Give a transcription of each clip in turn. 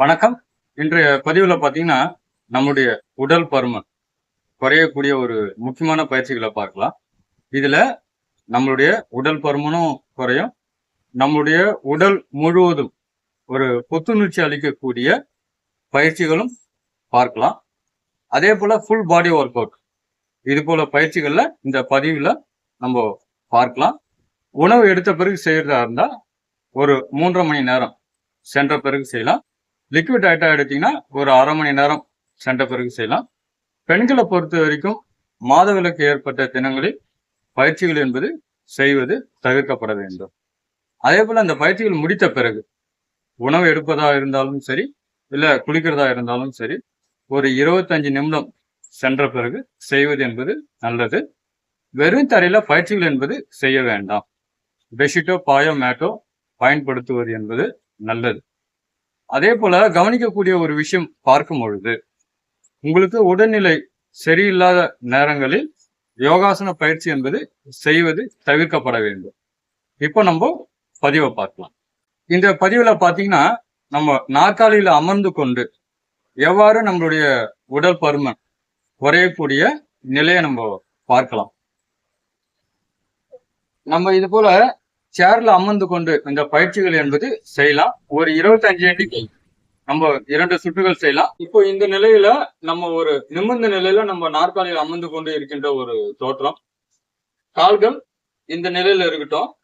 வணக்கம். இன்றைய பதிவில் பார்த்தீங்கன்னா நம்முடைய உடல் பருமன் குறையக்கூடிய ஒரு முக்கியமான பயிற்சிகளை பார்க்கலாம். இதில் நம்மளுடைய உடல் பருமனும் குறையும். நம்முடைய உடல் முழுவதும் ஒரு புத்துணர்ச்சி அளிக்கக்கூடிய பயிற்சிகளும் பார்க்கலாம். அதே போல் ஃபுல் பாடி ஒர்க் அவுட் இது போல் பயிற்சிகளில் இந்த பதிவில் நம்ம பார்க்கலாம். உணவு எடுத்த பிறகு செய்கிறதா இருந்தால் ஒரு மூன்றரை மணி நேரம் சென்ற பிறகு செய்யலாம். லிக்விட் ஐட்டம் எடுத்தீங்கன்னா ஒரு அரை மணி நேரம் சென்ற பிறகு செய்யலாம். பெண்களை பொறுத்த வரைக்கும் மாதவிலக்கு ஏற்பட்ட தினங்களில் பயிற்சிகள் என்பது செய்வது தவிர்க்கப்பட வேண்டும். அதே போல் அந்த பயிற்சிகள் முடித்த பிறகு உணவு எடுப்பதா இருந்தாலும் சரி இல்லை குளிக்கிறதா இருந்தாலும் சரி ஒரு இருபத்தஞ்சு நிமிடம் சென்ற பிறகு செய்வது என்பது நல்லது. வெறும் தரையில் பயிற்சிகள் என்பது செய்ய வேண்டாம். பெட்ஷீட்டோ பாயோ மேட்டோ பயன்படுத்துவது என்பது நல்லது. அதே போல கவனிக்கக்கூடிய ஒரு விஷயம் பார்க்கும் பொழுது உங்களுக்கு உடல்நிலை சரியில்லாத நேரங்களில் யோகாசன பயிற்சி என்பது செய்வது தவிர்க்கப்பட வேண்டும். இப்போ நம்ம பதிவை பார்க்கலாம். இந்த பதிவில் பார்த்தீங்கன்னா நம்ம நாற்காலியில் அமர்ந்து கொண்டு எவ்வாறு நம்மளுடைய உடல் பருமன் குறையக்கூடிய நிலையை நம்ம பார்க்கலாம். நம்ம இது போல சேர்ல அமர்ந்து கொண்டு இந்த பயிற்சிகள் என்பது செய்யலாம். ஒரு இருபத்தஞ்சு எண்ணிக்கை நம்ம இரண்டு சுற்றுகள் செய்யலாம். இப்போ இந்த நிலையில நம்ம ஒரு நிமிர்ந்த நிலையில நம்ம நாற்காலியில் அமர்ந்து கொண்டு இருக்கின்ற ஒரு தோற்றம். கால்கள் இந்த நிலையில இருக்கட்டும்.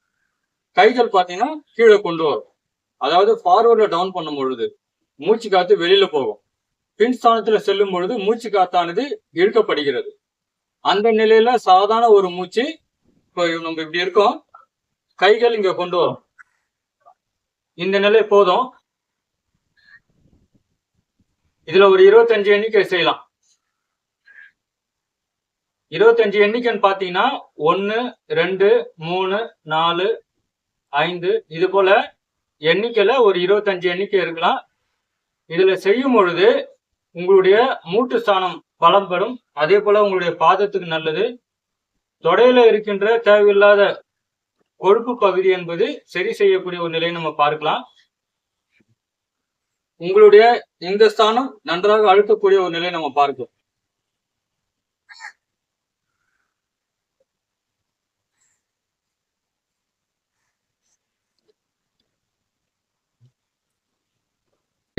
கைகள் பாத்தீங்கன்னா கீழே கொண்டு வரும். அதாவது ஃபார்வர்ட்ல டவுன் பண்ணும் பொழுது மூச்சு காத்து வெளியில போகும். பின் ஸ்தானத்துல செல்லும் பொழுது மூச்சு காத்தானது இழுக்கப்படுகிறது. அந்த நிலையில சாதாரண ஒரு மூச்சு இப்போ நம்ம இப்படி இருக்கோம். கைகள் இங்க கொண்டு வரும். இந்த நிலை போதும். இதுல ஒரு இருபத்தஞ்சு எண்ணிக்கை செய்யலாம். இருபத்தஞ்சு எண்ணிக்கைன்னு பாத்தீங்கன்னா ஒன்னு ரெண்டு மூணு நாலு ஐந்து இது போல எண்ணிக்கையில ஒரு இருபத்தஞ்சு எண்ணிக்கை இருக்கலாம். இதுல செய்யும் பொழுது உங்களுடைய மூட்டு ஸ்தானம் பலம் பெறும். அதே போல உங்களுடைய பாதத்துக்கு நல்லது. தொடையில இருக்கின்ற தேவையில்லாத கொழுப்பு பகுதி என்பது சரி செய்யக்கூடிய ஒரு நிலையை நம்ம பார்க்கலாம். உங்களுடைய இந்த ஸ்தானம் நன்றாக அழுத்தக்கூடிய ஒரு நிலையை நம்ம பார்க்கலாம்.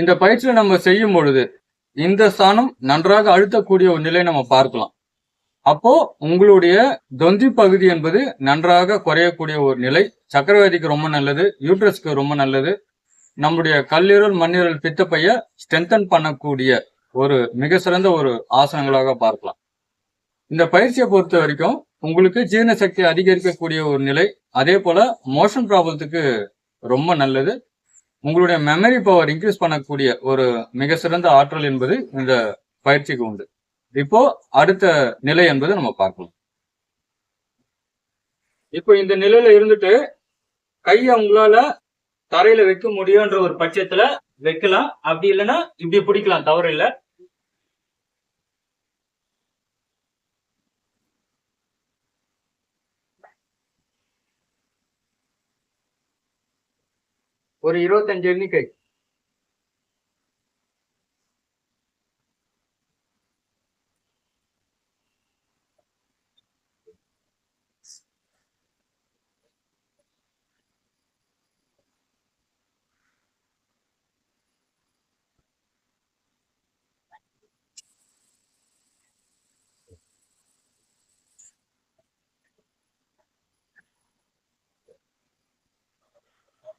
இந்த பயிற்சியை நம்ம செய்யும் பொழுது இந்த ஸ்தானம் நன்றாக அழுத்தக்கூடிய ஒரு நிலையை நம்ம பார்க்கலாம். அப்போ உங்களுடைய தொந்தி பகுதி என்பது நன்றாக குறையக்கூடிய ஒரு நிலை. சக்கரவாதிக்கு ரொம்ப நல்லது யூட்ரஸ்க்கு ரொம்ப நல்லது. நம்முடைய கல்லீரல் மண்ணீரல் பித்தப்பைய ஸ்ட்ரென்தன் பண்ணக்கூடிய ஒரு மிக சிறந்த ஒரு ஆசனங்களாக பார்க்கலாம். இந்த பயிற்சியை பொறுத்த வரைக்கும் உங்களுக்கு ஜீரண சக்தி அதிகரிக்கக்கூடிய ஒரு நிலை. அதே போல மோஷன் ப்ராப்ளத்துக்கு ரொம்ப நல்லது. உங்களுடைய மெமரி பவர் இன்க்ரீஸ் பண்ணக்கூடிய ஒரு மிக சிறந்த ஆற்றல் என்பது இந்த பயிற்சிக்கு உண்டு. இப்போ அடுத்த நிலை என்பது நம்ம பார்க்கலாம். இப்போ இந்த நிலையில இருந்துட்டு கையை உங்களால தரையில வைக்க முடியும்ன்ற ஒரு பட்சத்துல வைக்கலாம். அப்படி இல்லைன்னா இப்படி பிடிக்கலாம் தவறு இல்ல. ஒரு இருபத்தஞ்சு எண்ணிக்கை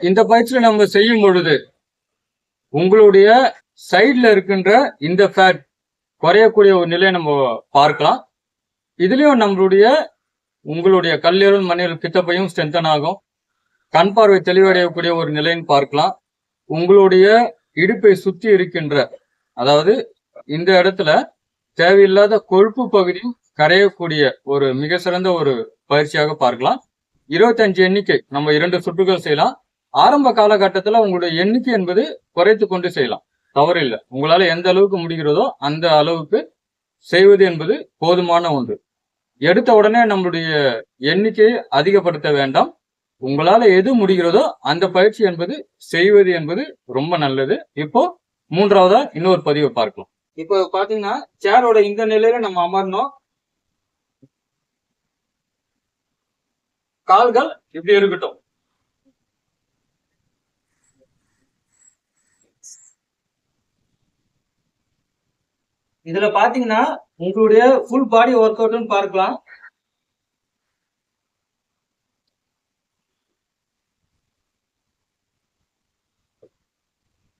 இந்த பயிற்சியில் நம்ம செய்யும் பொழுது உங்களுடைய சைட்ல இருக்கின்ற இந்த ஃபேட் குறையக்கூடிய ஒரு நிலையை நம்ம பார்க்கலாம். இதுலயும் நம்மளுடைய உங்களுடைய கல்லீரல் மண்ணீரல் பித்தப்பையும் ஸ்ட்ரென்தன் ஆகும். கண் பார்வை தெளிவடையக்கூடிய ஒரு நிலைன்னு பார்க்கலாம். உங்களுடைய இடுப்பை சுற்றி இருக்கின்ற அதாவது இந்த இடத்துல தேவையில்லாத கொழுப்பு பகுதியும் கரையக்கூடிய ஒரு மிக சிறந்த ஒரு பயிற்சியாக பார்க்கலாம். இருபத்தஞ்சு எண்ணிக்கை நம்ம இரண்டு சுற்றுகள் செய்யலாம். ஆரம்ப காலகட்டத்துல உங்களுடைய எண்ணிக்கை என்பது குறைத்து கொண்டு செய்யலாம். தவறு இல்லை. உங்களால எந்த அளவுக்கு முடிகிறதோ அந்த அளவுக்கு செய்வது என்பது போதுமான ஒன்று. எடுத்த உடனே நம்மளுடைய எண்ணிக்கையை அதிகப்படுத்த வேண்டாம். உங்களால எது முடிகிறதோ அந்த பயிற்சி என்பது செய்வது என்பது ரொம்ப நல்லது. இப்போ மூன்றாவதா இன்னொரு பதிவை பார்க்கலாம். இப்போ பாத்தீங்கன்னா சேரோட இந்த நிலையில நம்ம அமரணும். கால்கள் இப்படி இருக்கட்டும். இதுல பாத்தீங்கன்னா உங்களுடைய ஃபுல் பாடி ஒர்க் அவுட்னு பார்க்கலாம்.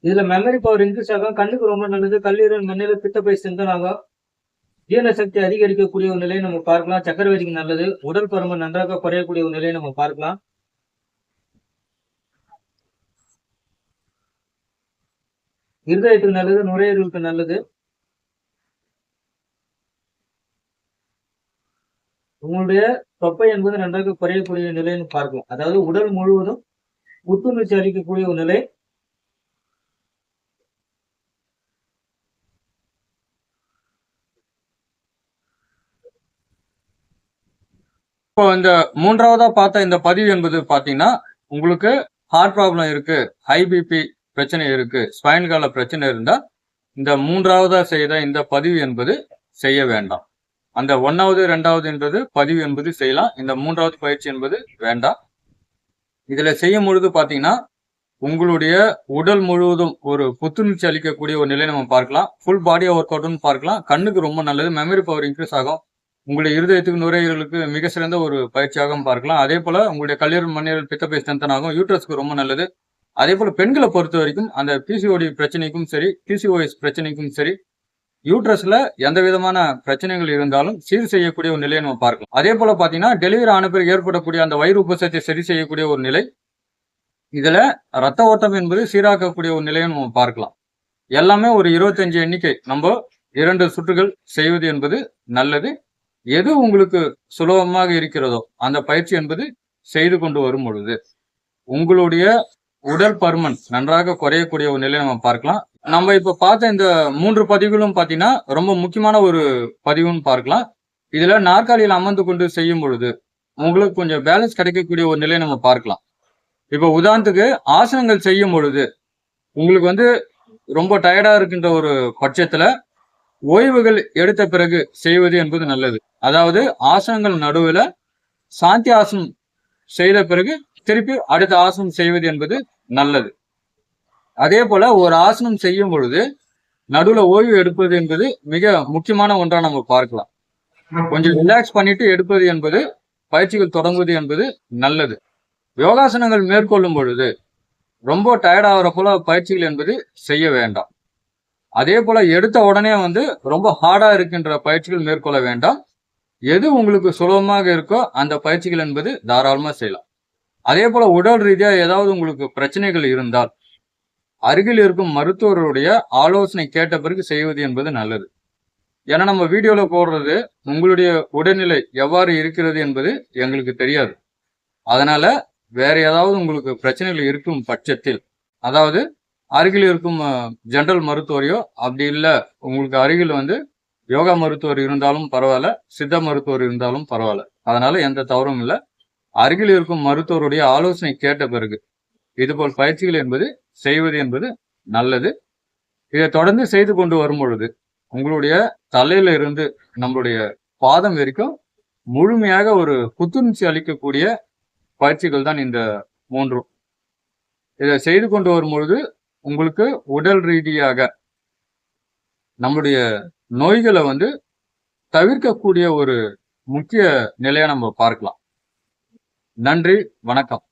இதுல மெமரி பவர் இன்க்ரீஸ் ஆகும். கண்ணுக்கு ரொம்ப நல்லது. கல்லீரல் மண்ணில பித்தப்பை சிந்தன் ஜீரண சக்தி அதிகரிக்கக்கூடிய ஒரு நிலையை நம்ம பார்க்கலாம். சக்கரவர்த்திக்கு நல்லது. உடல் பருமன் நன்றாக குறையக்கூடிய ஒரு நிலையை நம்ம பார்க்கலாம். இருதயத்துக்கு நல்லது. நுரையீரலுக்கு நல்லது. உங்களுடைய தொப்பை என்பது நன்றாக குறையக்கூடிய நிலைன்னு பார்க்கும் அதாவது உடல் முழுவதும் புத்துணர்ச்சி அளிக்கக்கூடிய ஒரு நிலை. இப்போ இந்த மூன்றாவதா பார்த்த இந்த பதிவு என்பது பார்த்தீங்கன்னா உங்களுக்கு ஹார்ட் ப்ராப்ளம் இருக்கு ஹை பிபி பிரச்சனை இருக்கு ஸ்பைன் கால பிரச்சனை இருந்தா இந்த மூன்றாவதா செய்த இந்த பதிவு என்பது செய்ய வேண்டாம். அந்த ஒன்னாவது ரெண்டாவது என்பது பதிவு என்பது செய்யலாம். இந்த மூன்றாவது பயிற்சி என்பது வேண்டாம். இதில் செய்யும் பொழுது பார்த்தீங்கன்னா உங்களுடைய உடல் முழுவதும் ஒரு புத்துணர்ச்சி அளிக்கக்கூடிய ஒரு நிலை நம்ம பார்க்கலாம். ஃபுல் பாடியை ஒர்க் அவுட்னு பார்க்கலாம். கண்ணுக்கு ரொம்ப நல்லது மெமரி பவர் இன்க்ரீஸ் ஆகும். உங்களுடைய இருதயத்துக்கு நுரையீரலுக்கு மிக சிறந்த ஒரு பயிற்சியாகவும் பார்க்கலாம். அதே போல் உங்களுடைய கல்லீரல் மண்ணீரல் பித்தப்பை ஸ்ட்ரென்தன் ஆகும் யூட்ரஸ்க்கு ரொம்ப நல்லது. அதே போல் பெண்களை பொறுத்த வரைக்கும் அந்த பிசிஓடி பிரச்சனைக்கும் சரி பிசிஓஎஸ் பிரச்சனைக்கும் சரி யூட்ரஸ்ல எந்த விதமான பிரச்சனைகள் இருந்தாலும் சீர் செய்யக்கூடிய ஒரு நிலையை நம்ம பார்க்கலாம். அதே போல பாத்தீங்கன்னா டெலிவரி ஆன பிறகு ஏற்படக்கூடிய அந்த வயிறு உபசத்தை சரி செய்யக்கூடிய ஒரு நிலை இதுல ரத்த ஓட்டம் என்பது சீராக்கக்கூடிய ஒரு நிலையை நம்ம பார்க்கலாம். எல்லாமே ஒரு இருபத்தஞ்சு எண்ணிக்கை நம்ம இரண்டு சுற்றுகள் செய்வது என்பது நல்லது. எது உங்களுக்கு சுலபமாக இருக்கிறதோ அந்த பயிற்சி என்பது செய்து கொண்டு வரும் பொழுது உங்களுடைய உடல் பருமன் நன்றாக குறையக்கூடிய ஒரு நிலையை நம்ம பார்க்கலாம். நம்ம இப்ப பார்த்த இந்த மூன்று பதிவுகளும் பாத்தீங்கன்னா ரொம்ப முக்கியமான ஒரு பதிவுன்னு பார்க்கலாம். இதுல நாற்காலியில் அமர்ந்து கொண்டு செய்யும் பொழுது உங்களுக்கு கொஞ்சம் பேலன்ஸ் கிடைக்கக்கூடிய ஒரு நிலையை நம்ம பார்க்கலாம். இப்ப உதாரணத்துக்கு ஆசனங்கள் செய்யும் பொழுது உங்களுக்கு வந்து ரொம்ப டயர்டா இருக்கின்ற ஒரு பட்சத்துல ஓய்வுகள் எடுத்த பிறகு செய்வது என்பது நல்லது. அதாவது ஆசனங்கள் நடுவில் சாந்தி ஆசனம் செய்த பிறகு திருப்பி அடுத்த ஆசனம் செய்வது என்பது நல்லது. அதே போல ஒரு ஆசனம் செய்யும் பொழுது நடுவுல ஓய்வு எடுப்பது என்பது மிக முக்கியமான ஒன்றா நம்ம பார்க்கலாம். கொஞ்சம் ரிலாக்ஸ் பண்ணிட்டு எடுப்பது என்பது பயிற்சிகள் தொடங்குவது என்பது நல்லது. யோகாசனங்கள் மேற்கொள்ளும் பொழுது ரொம்ப டயர்ட் ஆகிற போல பயிற்சிகள் என்பது செய்ய வேண்டாம். அதே போல எடுத்த உடனே வந்து ரொம்ப ஹார்டா இருக்கின்ற பயிற்சிகள் மேற்கொள்ள வேண்டாம். எது உங்களுக்கு சுலபமாக இருக்கோ அந்த பயிற்சிகள் என்பது தாராளமா செய்யலாம். அதே போல உடல் ரீதியா ஏதாவது உங்களுக்கு பிரச்சனைகள் இருந்தால் அருகில் இருக்கும் மருத்துவருடைய ஆலோசனை கேட்ட பிறகு செய்வது என்பது நல்லது. ஏன்னா நம்ம வீடியோல போடுறது உங்களுடைய உடல்நிலை எவ்வாறு இருக்கிறது என்பது எங்களுக்கு தெரியாது. அதனால வேற ஏதாவது உங்களுக்கு பிரச்சனைகள் இருக்கும் பட்சத்தில் அதாவது அருகில் இருக்கும் ஜென்ரல் மருத்துவரையோ அப்படி இல்லை உங்களுக்கு அருகில் வந்து யோகா மருத்துவர் இருந்தாலும் பரவாயில்ல சித்த மருத்துவர் இருந்தாலும் பரவாயில்ல. அதனால எந்த தவறும் இல்லை. அருகில் இருக்கும் மருத்துவருடைய ஆலோசனை கேட்ட பிறகு இதுபோல் பயிற்சிகள் என்பது செய்வது என்பது நல்லது. இதை தொடர்ந்து செய்து கொண்டு வரும் பொழுது உங்களுடைய தலையில இருந்து நம்மளுடைய பாதம் வரைக்கும் முழுமையாக ஒரு புத்துணர்ச்சி அளிக்கக்கூடிய பயிற்சிகள் தான் இந்த மூன்றும். இதை செய்து கொண்டு வரும் பொழுது உங்களுக்கு உடல் ரீதியாக நம்முடைய நோய்களை வந்து தவிர்க்கக்கூடிய ஒரு முக்கிய நிலையை நம்ம பார்க்கலாம். நன்றி வணக்கம்.